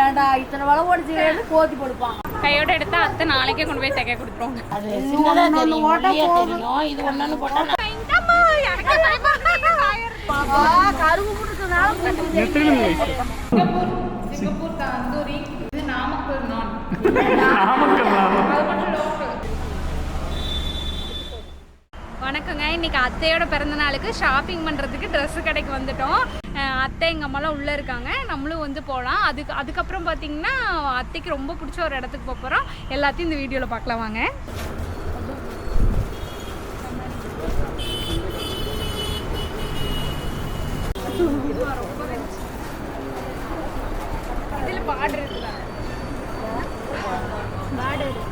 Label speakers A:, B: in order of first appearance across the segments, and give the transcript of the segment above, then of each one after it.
A: ஏன்டா இத்தனை வளம் ஓடிச்சு கோத்தி கொடுப்பாங்க.
B: கையோட எடுத்தா அத்தை நாளைக்கே கொண்டு போய் தைக்க கொடுத்துருவாங்க.
C: அது சின்னதா தெரியும். ஒல்லியா தெரியும். இது ஒண்ணு போட்டா நான்
B: சிங்கப்பூர் சிங்கப்பூர் தந்தூரி இது நாமக்கல் நான் வணக்கங்க. இன்னைக்கு அத்தையோட பிறந்த நாளுக்கு ஷாப்பிங் பண்ணுறதுக்கு ட்ரெஸ்ஸு கடைக்கு வந்துட்டோம். அத்தை எங்கள் அம்மாலாம் உள்ளே இருக்காங்க. நம்மளும் வந்து போகலாம் அதுக்கு அதுக்கப்புறம் பார்த்தீங்கன்னா அத்தைக்கு ரொம்ப பிடிச்ச ஒரு இடத்துக்கு போக போகிறோம் எல்லாத்தையும் இந்த வீடியோவில் பார்க்கலாம் வாங்க. இதில் பார்டர் இருக்குல்ல பார்டர்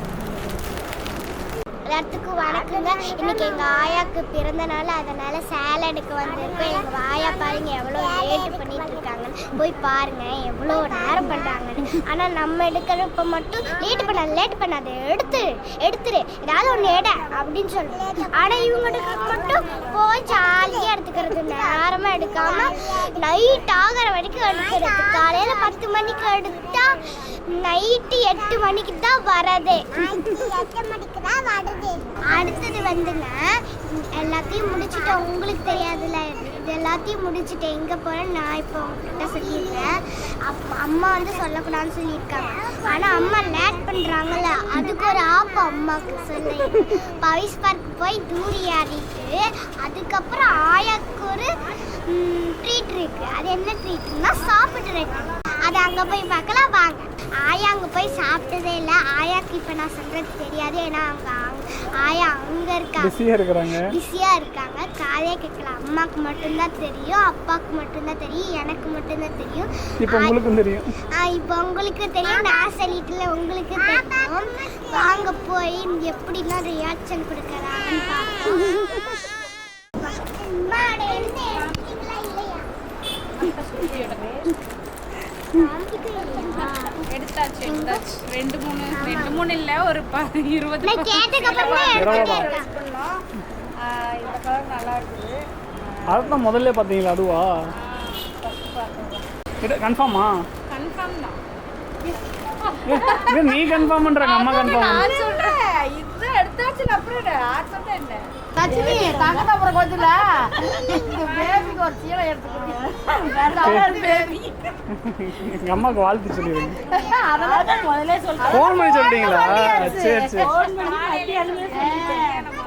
D: எல்லாத்துக்கும் வணக்கங்க இன்னைக்கு எங்க ஆயாக்கு பிறந்த நாள். அதனால சேலடுக்கு வந்திருக்கோம். எங்க ஆயா பாருங்க எவ்வளோ லேட் பண்ணிட்டு இருக்காங்கன்னு போய் பாருங்க எவ்வளோ நேரம் பண்றாங்கன்னு. ஆனா நம்ம எடுக்கிறப்ப மட்டும் லேட் பண்ணாது லேட் பண்ணாத எடுத்துரு எடுத்துரு. ஏதாவது ஒன்று எட அப்படின்னு சொல்லுவோம் ஆனா இவங்க மட்டும் போய் ஜாலியாக எடுத்துக்கிறது நேரமா எடுக்காம நைட் ஆகிற வரைக்கும் எடுக்கிறது. காலையில பத்து மணிக்கு எடுத்தா நைட்டு எட்டு மணிக்கு தான் வரது எட்டு மணிக்கு தான் வருது. அடுத்தது வந்துங்க எல்லாத்தையும் முடிச்சுட்டு உங்களுக்கு தெரியாதுல்ல இது எல்லாத்தையும் முடிச்சுட்டு எங்கே போகிறேன் நான் இப்போ உங்ககிட்ட சொல்லியிருக்கேன். அப் அம்மா வந்து சொல்லக்கூடாதுன்னு சொல்லியிருக்காங்க. ஆனால் அம்மா லேட் பண்ணுறாங்கல்ல அதுக்கு ஒரு ஆப் அம்மாவுக்கு சொல்லி பவிஸ் பார்க் போய் தூரி ஆடிட்டு அதுக்கப்புறம் ஆயாக்கு ஒரு ட்ரீட் இருக்கு. அது என்ன ட்ரீட்னா சாப்பிட்டு அது அங்கே போய் பார்க்கலாம் வாங்க. ஆயா அங்கே போய் சாப்பிட்டதே இல்லை. ஆயாக்கு இப்போ நான் சொல்கிறது தெரியாது. ஏன்னா அவங்க ஆயா அங்கே இருக்காங்க
E: பிஸியாக இருக்கிறாங்க
D: பிஸியாக இருக்காங்க காதையே கேட்கல அம்மாவுக்கு மட்டும்தான் தெரியும் அப்பாவுக்கு மட்டும்தான் தெரியும் எனக்கு மட்டும்தான் தெரியும்
E: இப்போ உங்களுக்கும் தெரியும்
D: ஆ, இப்போ உங்களுக்கு தெரியும் நான் சொல்லிட்டுல உங்களுக்கு தெரியும் வாங்க போய் எப்படிலாம் ரியாக்ஷன் கொடுக்குறாங்கன்னு பார்ப்போம் எடுத்துட்டீங்களா இல்லையா?
B: எடுத்தாச்சு எடுத்தாச்சு. ரெண்டு மூணு ரெண்டு மூணு இல்லை ஒரு ப இருபது
D: நான்.
A: இந்த கலர் நல்லா இருக்குது.
E: அதுதான் முதல்ல பார்த்தீங்களா அதுவா? கன்ஃபார்மா
B: கன்ஃபார்ம் தான்.
E: நீ கன்ஃபார்ம் பண்றாங்க அம்மா கன்ஃபார்ம்
A: நான் சொல்றேன். இது எடுத்தாச்சு அப்புறம் என்ன? ஆட் பண்ண என்ன? அப்புறம் கொஞ்சம் பேபிக்கு ஒரு சீலை எடுத்து
E: எங்க அம்மாவுக்கு வாழ்த்து சொல்லிடுங்க. ஃபோன் பண்ணி சொல்லிட்டீங்களா? சரி சரி.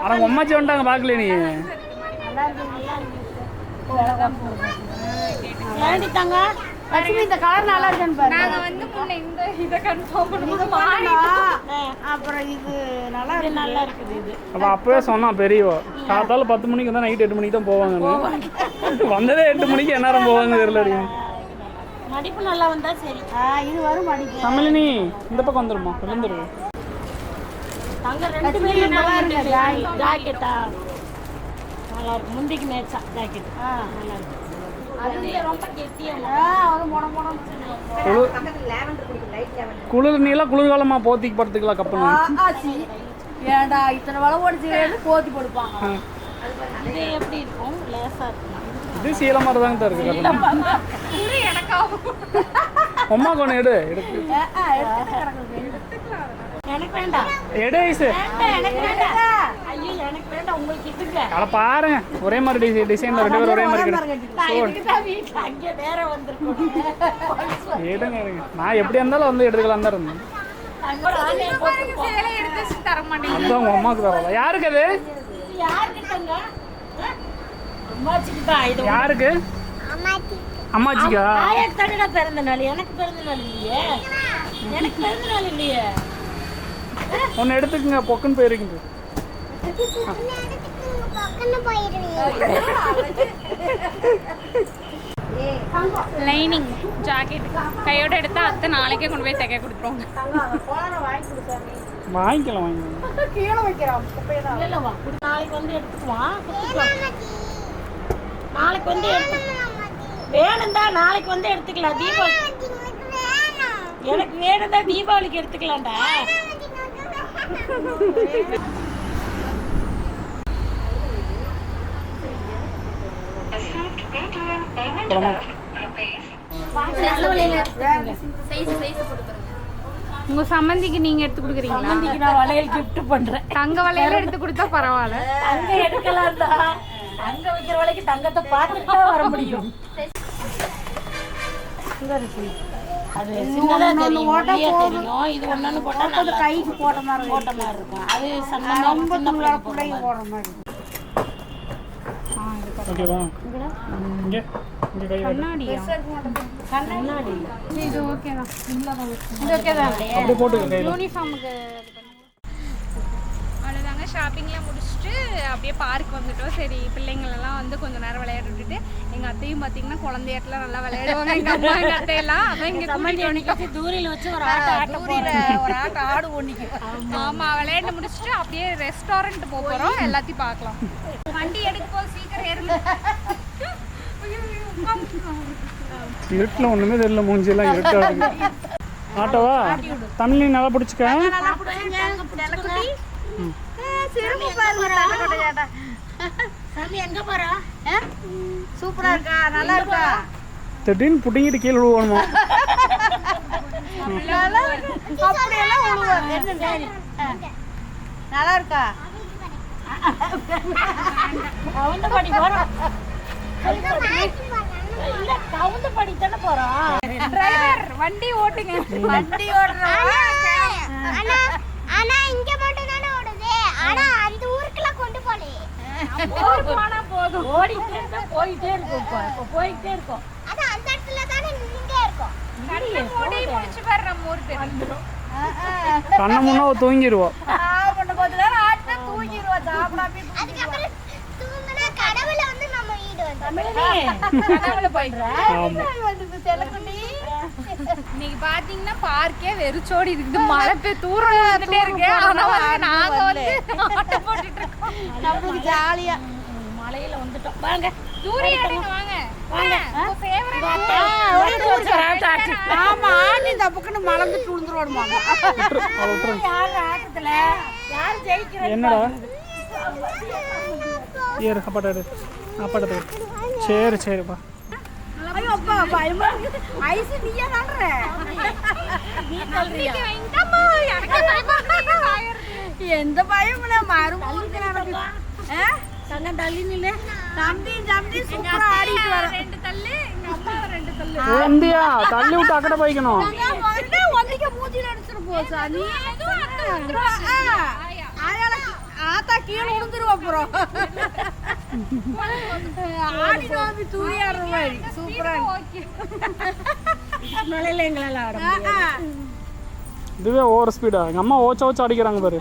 E: ஆனா உங்க அம்மாச்சி வந்துட்டாங்க பார்க்கல நீ.
A: ஏண்டித்தாங்க லட்சுமி இந்த கலர் நல்லா இருக்குன்னு பாரு
B: நாங்க வந்து முன்ன இந்த இதை கன்ஃபார்ம்
A: இது
B: பண்ணுவோம்
A: வாங்கினோம். அப்புறம் இது நல்லா இருக்கு நல்லா இருக்குது இது.
E: அப்ப அப்பவே சொன்னா பெரியவோ காத்தால பத்து மணிக்கு வந்தா நைட் எட்டு மணிக்கு தான் போவாங்கன்னு வந்ததே எட்டு மணிக்கு எந்நேரம் போவாங்க தெரியல
C: மடிப்பு நல்லா வந்தா சரி.
A: இது வரும்
E: தமிழினி இந்த பக்கம் வந்துருமா? விழுந்துரு.
C: ரெண்டு பேரும் நல்லா இருக்கு ஜாக்கெட்டா நல்லா இருக்கு. முந்திக்கு மேட்சா ஜாக்கெட்
A: ஆ.
C: நல்லா இருக்கு.
E: குளிர் நீலாம் குளிர்காலமா போத்திக்கு படுத்துக்கலாம் கப்பல்.
A: ஏன்டா இத்தனை வளம் ஓடிச்சு கோத்தி கொடுப்பாங்க
C: இது எப்படி இருக்கும்? லேசா இருக்கும்?
E: இது சீல மாதிரி தாங்க தான் இருக்கு. அம்மாக்கு ஒன்று எடு எடுத்து
A: ஆ, ஆ, எடுத்துட்டு கிடக்குது.
C: எனக்கு வேண்டாம்
E: எடு ஐசு
C: எனக்கு வேண்டாம் ஐயோ எனக்கு வேண்டாம் உங்களுக்கு இதுங்க
E: அட பாருங்க ஒரே மாதிரி டிசைன் ரெண்டு பேரும் ஒரே மாதிரி
C: நான் இதுக்கு தான் வீட்டுல அங்கே நேரம் வந்திருக்கோம்
E: எடுங்க எடுங்க நான் எப்படி இருந்தாலும் வந்து எடுத்துக்கலாம் தான் இருந்தேன் உங்க அம்மாவுக்கு தரல யாருக்கு அது யாருக்கு அம்மாச்சிக்கா
C: பிறந்த நாள் எனக்கு பிறந்த நாள் இல்லையே எனக்கு பிறந்த நாள் இல்லையே
E: ஒன்று எடுத்துக்கங்க பொக்குன்னு போயிருக்கீங்க.
B: லைனிங் ஜாக்கெட் கையோட எடுத்தா அத்தை நாளைக்கே கொண்டு போய் தைக்க கொடுத்துருவாங்க.
E: வாங்கிக்கலாம் வாங்கிக்கலாம்.
A: கீழே வைக்கிறான்.
C: நாளைக்கு வந்து எடுத்துக்குவான் கொடுத்துக்குவான். நாளைக்கு வந்து வேணும் தான் நாளைக்கு வந்து எடுத்துக்கலாம். தீபாவளி எனக்கு வேணும் தான் தீபாவளிக்கு எடுத்துக்கலாம்டா.
B: உங்க சம்மந்திக்கு நீங்க எடுத்து கொடுக்குறீங்களா?
C: இன்னைக்கு நான் வளையல் gift பண்றேன்.
B: தங்க வளையல எடுத்து கொடுத்தா பரவாயில்ல.
C: அங்க எடுக்கலாம் தான். அங்க வைக்கிற வரைக்கும் தங்கத்தை பார்த்துட்டு வர முடியும். இங்க இருக்கு. அது சின்னதா தெரியும் இது ஒண்ணு போட்டா நல்லா கைக்கு போட்ட மாதிரி போட்ட மாதிரி இருக்கும். அது சன்னமா சின்ன பிள்ளைங்க போடுற மாதிரி
E: ஓகேவா? இங்கே? இங்கே கை வை.
B: கண்ணாடியா
C: கண்ணாடி.
B: இது ஓகே தான். இது ஓகே யூனிஃபார்முக்கு அவ்வளோதாங்க ஷாப்பிங்லாம் முடிச்சுட்டு அப்படியே பார்க் வந்துட்டோம். சரி பிள்ளைங்களெல்லாம் வந்து கொஞ்ச நேரம் விளையாட விட்டுட்டு எங்கள் அத்தையும் பார்த்தீங்கன்னா குழந்தையாட்டெல்லாம் நல்லா விளையாடுவாங்க. எங்கள் அம்மா எங்கள் அத்தையெல்லாம் அதான் இங்கே கூட்டிட்டு
C: தூரில வச்சு ஒரு ஆட்ட ஆட்ட
A: ஒரு ஆட்டம் ஆடு ஒண்ணிக்கு
B: ஆமாம் விளையாண்டு முடிச்சுட்டு அப்படியே ரெஸ்டாரண்ட் போக போகிறோம் எல்லாத்தையும் பார்க்கலாம். வண்டி எடுக்க போது சீக்கிரம் ஏறுங்க.
E: இருட்டில் ஒன்றுமே தெரியல மூஞ்சியெல்லாம் இருக்கு. ஆட்டோவா? தமிழ் நல்லா பிடிச்சிக்க.
A: சிறுமி பாருங்க.
C: சாமி எங்க போறா?
A: சூப்பரா இருக்கா? நல்லா இருக்கா?
E: திடீர்னு புட்டிங்கிட்டு கீழே
A: அப்படியெல்லாம் விழுவாங்க சரி. நல்லா இருக்கா?
C: கவுந்த படி போறோம் இல்ல கவுந்த படி தானே போறோம்
B: டிரைவர் வண்டி ஓட்டுங்க.
A: வண்டி ஓடுறவா
D: ஆனா ஆனா இங்க மட்டும் தானே ஓடுது ஆனா அந்த ஊருக்குலாம் கொண்டு போலே
B: போனா போதும்.
C: ஓடிட்டே இருந்தா போயிட்டே இருக்கும் இப்போ. இப்போ போயிட்டே இருக்கும்.
D: அது அந்த இடத்துல தானே நின்னுட்டே இருக்கும்.
B: கண்ணை மூடி முடிச்சு பாரு நம்ம ஊர் தெரியும்
E: கண்ணை முன்னா தூங்கிடுவோம்
A: பண்ண கொஞ்ச நேரம் ஆட்டினா தூங்கிடுவா சாப்பிடாம
D: அதுக்கப்புறம் தூங்குனா கடவுள வந்து நம்ம வீடு வந்து
B: கனவுல போயிடுறேன்
A: வந்து செல்லக்குட்டி
B: இன்னைக்கு பாத்தீங்கன்னா பார்க்கே வெறிச்சோடி இருக்குது. மழை பெய் தூரம் வந்துட்டே இருக்கு. ஆனா வந்து நாங்க வந்து ஆட்டம் போட்டுட்டு இருக்கோம்.
A: நம்மளுக்கு ஜாலியா.
C: மலையில வந்துட்டோம். வாங்க.
B: தூரி எடுங்க வாங்க. வாங்க. ஃபேவரட்
A: ஆமா ஆண்டி இந்த
C: யார் ஆட்டத்துல? யார் ஜெயிக்கிற
E: என்னடா? ஏறு. சரி சரிப்பா.
A: ஐயோ அப்பா பயமா இருக்கு ஐஸ் நீயா நடுற எந்த பயமும் இல்ல மறுமூலுக்கு நடக்கு
C: தங்கம் தள்ளி நில்லு
A: தம்பி தம்பி சூப்பரா ஆடிட்டு வர
B: ரெண்டு தள்ளு எங்க அம்மா ரெண்டு தள்ளு
E: ஏந்தியா தள்ளி விட்டு அக்கட போய்க்கணும்
A: வந்து ஒன்னிக்க மூஞ்சில அடிச்சிட்டு போச்சா நீ ஆத்தா கீழே விழுந்துருவா அப்புறம் ஆடி நோம்பி மாதிரி. சூப்பரா
C: எங்களால ஆட
A: ஆ.
E: இதுவே ஓவர் ஸ்பீடா எங்கள் அம்மா ஓச்ச ஓச்ச அடிக்கிறாங்க பாரு.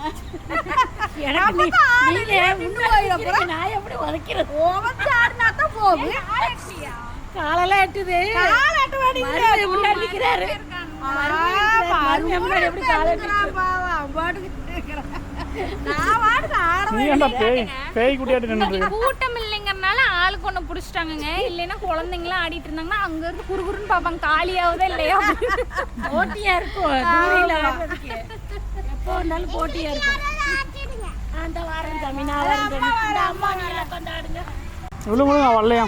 C: நான் எப்படி உதைக்கிறது?
A: ஓவச்சு ஆடினா தான்
C: காலெல்லாம் எட்டுது. முன்னாடி மறுபடியும் முன்னாடி
E: நீ ஏன்டா பேய் பேய் குட்டியாட்டு நின்றுட்டு
B: கூட்டம் இல்லைங்கறனால ஆளுக்கு ஒன்று பிடிச்சிட்டாங்கங்க. இல்லைன்னா குழந்தைங்களாம் ஆடிட்டு இருந்தாங்கன்னா அங்க இருந்து குறுகுறுன்னு பார்ப்பாங்க காலியாவதா இல்லையா.
C: போட்டியா இருக்கும். எப்போ வந்தாலும் போட்டியா இருக்கும். அந்த வாரம் நான் வரேன் அம்மா கொண்டாடுங்க.
E: நான் வரலையா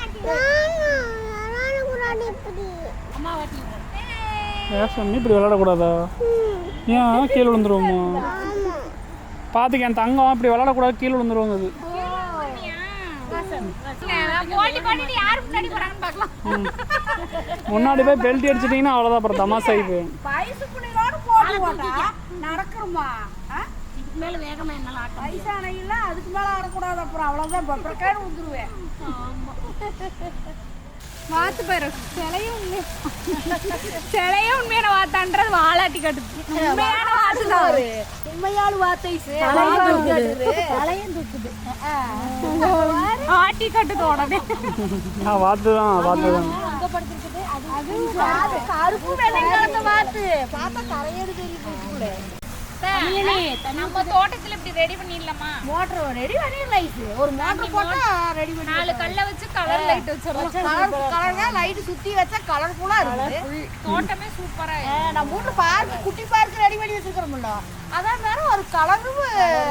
C: அம்மா வாட்டி
E: ஏன் சாமி இப்படி விளையாடக்கூடாதா? ஏன் கீழே விழுந்துருவோமா? பார்த்துக்க என் தங்கம் இப்படி விளையாடக்கூடாது கீழே விழுந்துருவாங்க அது.
B: முன்னாடி போறாங்கன்னு பார்க்கலாம்
E: ம். முன்னாடி போய் பெல்ட் அடிச்சிட்டிங்கன்னா அவ்வளோதான் அப்புறம்
A: போட்டு போட்டா நடக்கிறோமா
C: இதுக்கு மேல வேகமா என்னால ஆட்ட
A: வயசானையில அதுக்கு மேல ஆடக்கூடாது அப்புறம் அவ்வளவுதான். பப்பரக்காடு விழுந்துருவேன்.
B: வாத்து பாரு. சிலையும் உண்மை சிலையே உண்மையான வாத்தான்றது வாலாட்டி கட்டுது. உண்மையான வாத்து தான் அது.
A: உண்மையாளு வார்த்தை
C: தலையும் தூக்குது.
B: ஆட்டி கட்டுது உடனே
E: நான் பார்த்து தான் பார்த்து தான்.
A: கருப்பு வெள்ளை கலந்த வாத்து. பார்த்தா கரையேடு தெரியுது.
B: நம்ம தோட்டத்துல இப்படி ரெடி பண்ணிடலாமா?
A: மோட்டர் ரெடி பண்ணிடலாம் ஒரு மோட்டர் போட்டா ரெடி பண்ணி
B: நாலு கல்ல வச்சு கலர் லைட் வச்சிடலாம்.
A: கலர் லைட் சுத்தி வச்சா கலர்ஃபுல்லா இருக்குது.
B: தோட்டமே சூப்பரா
A: நம்ம வீட்டுல பார்க் குட்டி பார்க் ரெடி பண்ணி வச்சிருக்கிறோம்ல. அதான் வேற ஒரு கலரு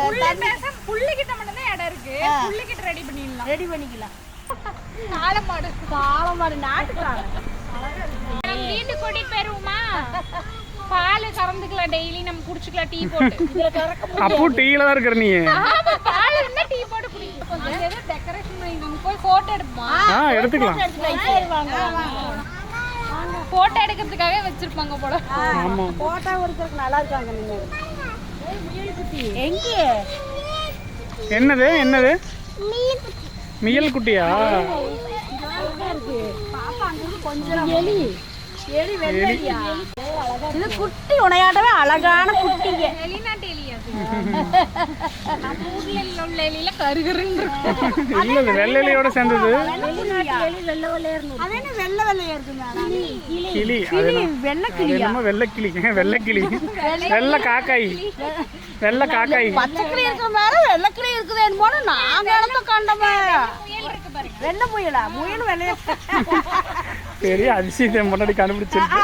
B: புள்ளி பேச புள்ளிக்கிட்ட மட்டும் தான் இடம் இருக்கு. புள்ளிக்கிட்ட ரெடி பண்ணிடலாம்.
A: ரெடி பண்ணிக்கலாம்.
B: காலமாடு
A: காலமாடு நாட்டுக்காரன்.
B: நம்ம வீட்டுக்கு கூட்டிட்டு போயிருவோமா பால் கறந்துக்கலாம் டெய்லி நம்ம குடிச்சுக்கலாம் டீ போட்டு.
A: இதுல கறக்க
E: அப்போ டீல தான் இருக்கிற நீ
B: ஆமா பால் இருந்தா டீ போட்டு குடிக்கலாம் அங்க ஏதோ டெக்கரேஷன் பண்ணி நம்ம போய் போட்டோ எடுப்போமா
E: ஆ எடுத்துக்கலாம்.
B: போட்டோ எடுக்கிறதுக்காக வச்சிருப்பாங்க போல.
E: ஆமா.
A: போட்டா ஒருத்தருக்கு நல்லா இருக்காங்க நீங்க எங்க?
E: என்னது என்னது? மியல் குட்டியா?
A: எலி. எலி இது குட்டி உனையாட்டவே அழகான குட்டிங்க.
B: வெளிநாட்டு எலி அது. நம்ம ஊர்ல உள்ள எலியில கருகருன்னு இருக்கும்
E: இல்ல இது வெள்ளையிலையோட சேர்ந்தது.
A: அது என்ன வெள்ளை வெள்ளையா இருக்குங்க?
E: கிளி
A: வெள்ளை
E: என்னமோ வெள்ளை கிளி வெள்ளை கிளி. வெள்ளை காக்காய். வெள்ளை காக்காய்.
A: பச்சைக்கிளி இருக்கிற மேல வெள்ளைக்கிளி இருக்குது என்னமோ நாங்க இடத்த கண்டோமே
B: இருக்கு
A: வெள்ளை முயலா முயல் வெள்ளையா?
E: பெரிய அதிசயத்தை முன்னாடி கண்டுபிடிச்சிருக்கு.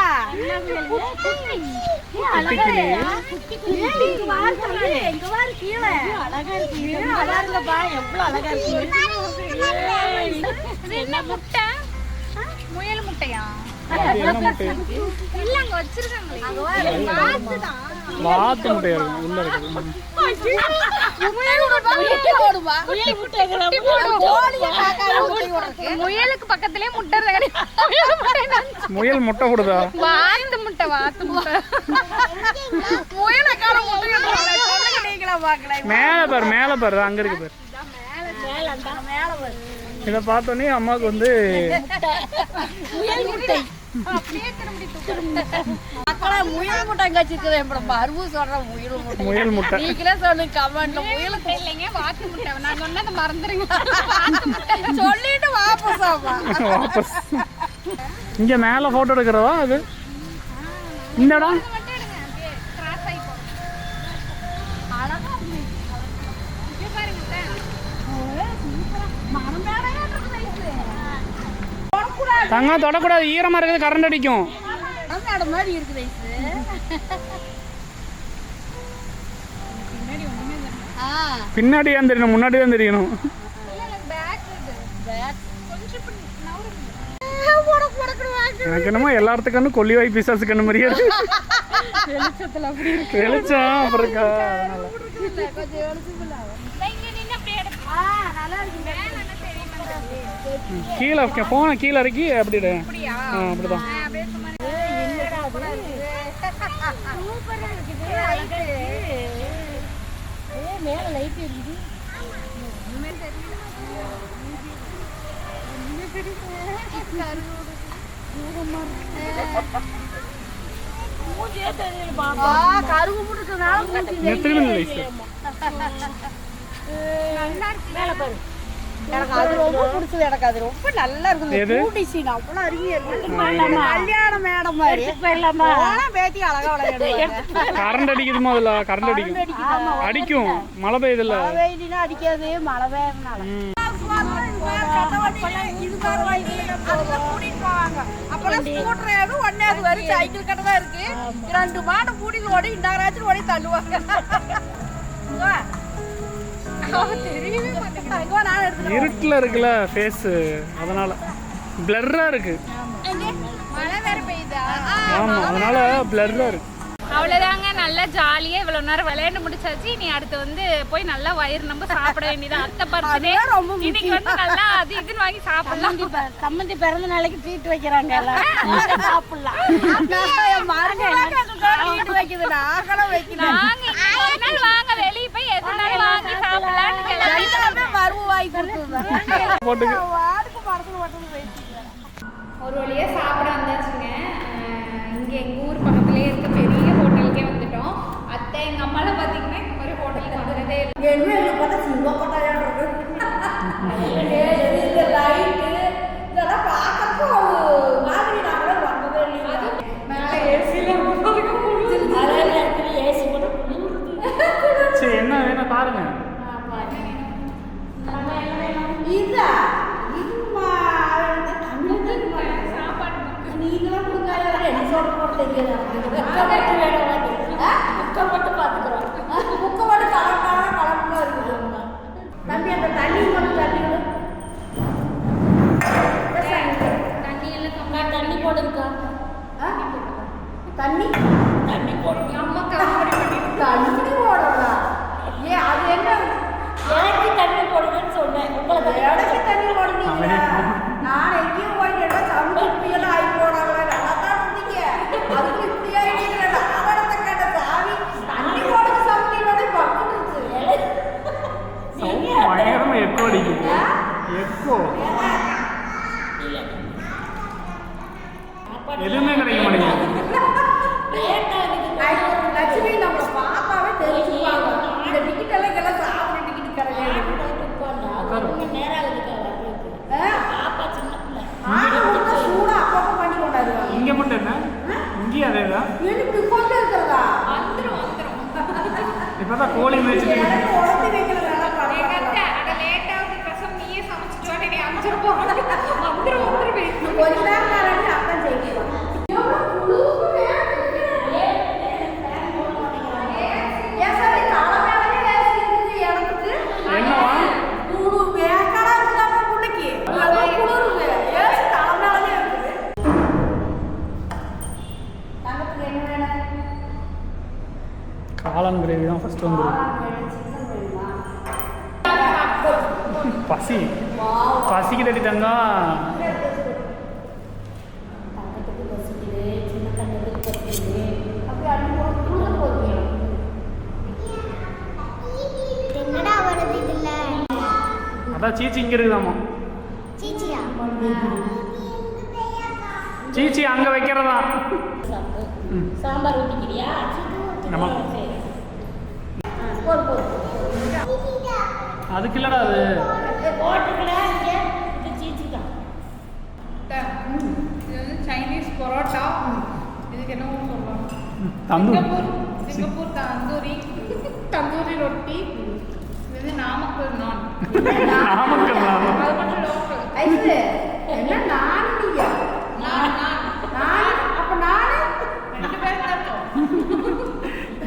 B: முட்டையா?
E: முட்டை வாத்து முட்டையா இருக்கும் உள்ள இருக்குது
B: முயலுக்கு பக்கத்துலயே முட்டை இருக்கு. முயல் முட்டை நான்
E: முயல் முட்டை. கொடுதா
B: வாத்து முட்டை வாத்து முட்டை
A: சொல்லுங்க நீங்களா பாக்கல
E: மேலே பாரு மேலே பாரு அங்க இருக்கு பாரு. இதை பார்த்தோன்னே அம்மாவுக்கு வந்து
A: மக்களே முயல் முட்டை எங்க வச்சிருக்குது எப்படி மருவு சொல்றேன் முயல் முட்டை.
E: முயல் முட்டை.
A: நீங்களே சொல்லுங்க கமெண்ட்ல முயலுக்கு
B: இல்லைங்க வாத்து முட்டை. நான் சொன்னதை முட்டை.
A: சொல்லிட்டு வாபஸ் ஆமா.
E: வாபஸ். இங்க மேலே ஃபோட்டோ எடுக்கிறதா அது? இந்த இடம்? தங்கம் தொடக்கூடாது. ஈரமா இருக்குது கரண்ட் அடிக்கும்.
A: மாதிரி இருக்குது
E: பின்னாடி தான் தெரியணும் முன்னாடி தான் தெரியணும். எனக்கு என்னமோ எல்லாத்துக்கும் கண்ணு கொல்லிவாய் பிசாசு கண்ணு மாதிரியே இருக்கு. வெளிச்சம் அப்புறம் இருக்கா அதனால
A: கொஞ்சம் வெளிச்சம் இல்ல.
B: இங்க நின்னு அப்படியே எடுப்போம்.
A: ஆ, நல்லா இருக்கு.
B: மேல என்ன தெரியுமா?
E: கீழே போன கீழே இறக்கி அப்படி இரு.
B: அப்படியா?
E: ஆ அப்படிதான்.
A: மேல லைட் இருக்குது. கருவு மேல பாரு. எனக்கு அது ரொம்ப பிடிச்சது. எனக்கு அது ரொம்ப நல்லா இருக்குது.
E: எது?
A: பூ டிசைன் அவ்வளவு அருமையா இருக்கு. கல்யாண மேடம் மாதிரி. பேத்தி அழகா விளையாடுவாங்க.
E: கரண்ட் அடிக்குதுமா அதுல? கரண்ட் அடிக்கும் அடிக்கும். மழை பெய்யுதுல்ல?
A: மழை பெய்யுதுன்னா அடிக்காது. மழை பெய்யறதுனால. சைக்கிள் கடை தான் இருக்கு. ரெண்டு மாடு கூட்டிட்டு ஓடி இந்த ஓடி தள்ளுவாங்க.
E: இருட்டில் இருக்குல்ல ஃபேஸு அதனால பிளர்ரா இருக்கு
B: மழை வேற பெய்யுதா
E: ஆமா அதனால பிளர்ரா இருக்கு
B: அவ்வளவுதாங்க நல்லா ஜாலியா இவ்வளவு நேரம் விளையாண்டு முடிச்சாச்சு இனி அடுத்து வந்து போய் நல்லா வயிறு நம்ம சாப்பிட வேண்டியது அத்தை பர்த்டே
A: ரொம்ப
B: இன்னைக்கு வந்து நல்லா அது இதுன்னு வாங்கி சாப்பிடலாம்
A: சம்மந்தி பிறந்த நாளைக்கு ட்ரீட் வைக்கிறாங்க சாப்பிடலாம்
B: நாள் வாங்க வெளிய ஒரு வழியாக சாப்பிட வந்தாச்சுங்க இங்கே இங்க ஊர் பக்கத்துலயே இருக்க பெரிய ஹோட்டலுக்கே வந்துட்டோம் அத்தை எங்கள் அம்மாலாம் பாத்தீங்கன்னா இந்த மாதிரி ஹோட்டலுக்கு வந்ததே இல்லை
A: என்ன எங்களுக்கு
E: பாருங்க. காளான் கிரேவி தான் ஃபஸ்ட்டு வந்துடும் பசி.
D: பசிக்கிட்டடி தங்கம்
E: அதான் சீச்சி இங்கே சீச்சி அங்கே வைக்கிறதா?
C: சாம்பார். ஊற்றிக்கிறியா
E: அதுக்கு இல்லடா அது.
B: சைனீஸ் பரோட்டா இதுக்கு என்ன சொல்லலாம் சிங்கப்பூர் சிங்கப்பூர் தந்தூரி. தந்தூரி ரொட்டி இது நாமக்கல் நான்
E: நாமக்கல்
B: அது மட்டும் லோக்கல்
A: ஐஸ் என்ன நான்
B: நான்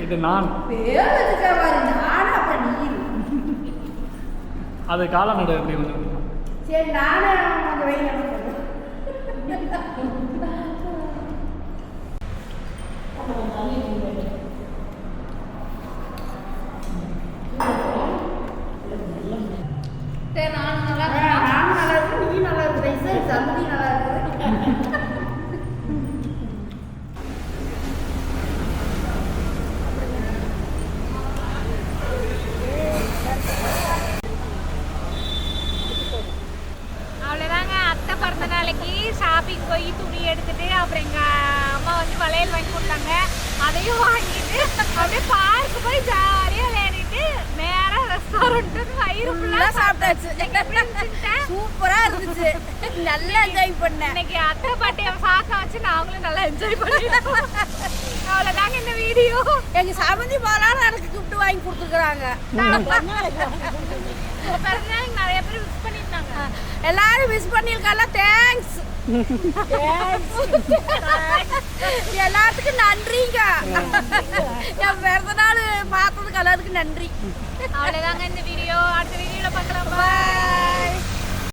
E: இது நான்
A: பேர்
E: அது காலம் நடு
A: சரி வந்து
B: சரி
A: நானும்
B: சாப்பிட்டாச்சு.
A: சூப்பரா இருந்துச்சு. நல்லா என்ஜாய் பண்ணேன்.
B: இன்னைக்கு அத்தை பாட்டி சாக்காச்சு நாங்களும் நல்லா என்ஜாய் பண்ணிட்டோம். அவ்வளவுதாங்க இந்த வீடியோ
A: எங்க சாமந்தி பாலான எனக்கு கிஃப்ட் வாங்கி கொடுத்துருக்குறாங்க.
B: பிறந்தநாள் நிறைய பேர் மிஸ் பண்ணிருந்தாங்க
A: எல்லாரும் மிஸ் பண்ணியிருக்கால தேங்க்ஸ் எல்லாத்துக்கும் நன்றிங்க. என் பிறந்த நாள் பார்த்ததுக்கு எல்லாத்துக்கும் நன்றி.
B: அவ்வளவுதாங்க இந்த வீடியோ. அடுத்த வீடியோல பார்க்கலாம்.